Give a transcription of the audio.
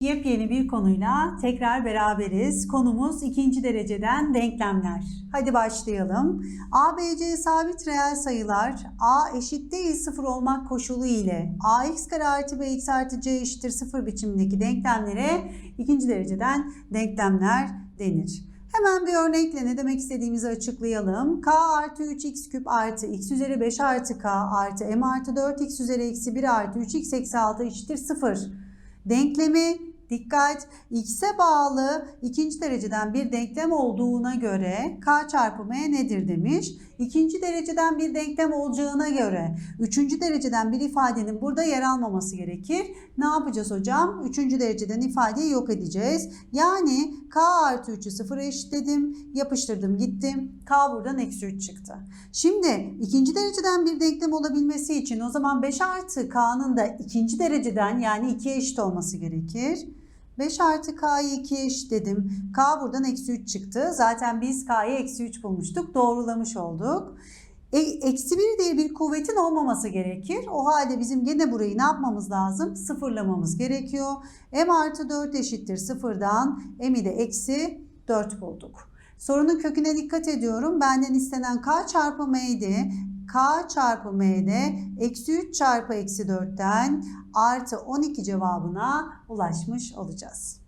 Yepyeni bir konuyla tekrar beraberiz. Konumuz ikinci dereceden denklemler. Hadi başlayalım. A, B, C sabit reel sayılar A eşit değil 0 olmak koşulu ile ax kare artı bx artı c eşittir 0 biçimindeki denklemlere ikinci dereceden denklemler denir. Hemen bir örnekle ne demek istediğimizi açıklayalım. k artı 3x küp artı x üzeri 5 artı k artı m artı 4x üzeri eksi 1 artı 3x eksi 6 eşittir 0. Denklemi dikkat x'e bağlı ikinci dereceden bir denklem olduğuna göre k çarpı m nedir demiş. İkinci dereceden bir denklem olacağına göre üçüncü dereceden bir ifadenin burada yer almaması gerekir. Ne yapacağız hocam? Üçüncü dereceden ifadeyi yok edeceğiz. Yani k artı 3'ü sıfıra eşitledim. Yapıştırdım gittim. K buradan eksi 3 çıktı. Şimdi ikinci dereceden bir denklem olabilmesi için o zaman 5 artı k'nın da ikinci dereceden yani 2'ye eşit olması gerekir. 5 artı k'yı 2'ye eşitledim. K buradan eksi 3 çıktı. Zaten biz k'yı eksi 3 bulmuştuk. Doğrulamış olduk. E, eksi 1 diye bir kuvvetin olmaması gerekir. O halde bizim gene burayı ne yapmamız lazım? Sıfırlamamız gerekiyor. m artı 4 eşittir sıfırdan m'i de eksi 4 bulduk. Sorunun köküne dikkat ediyorum. Benden istenen k çarpı m'ydi. K çarpı m'de eksi 3 çarpı eksi 4'ten artı 12 cevabına ulaşmış olacağız.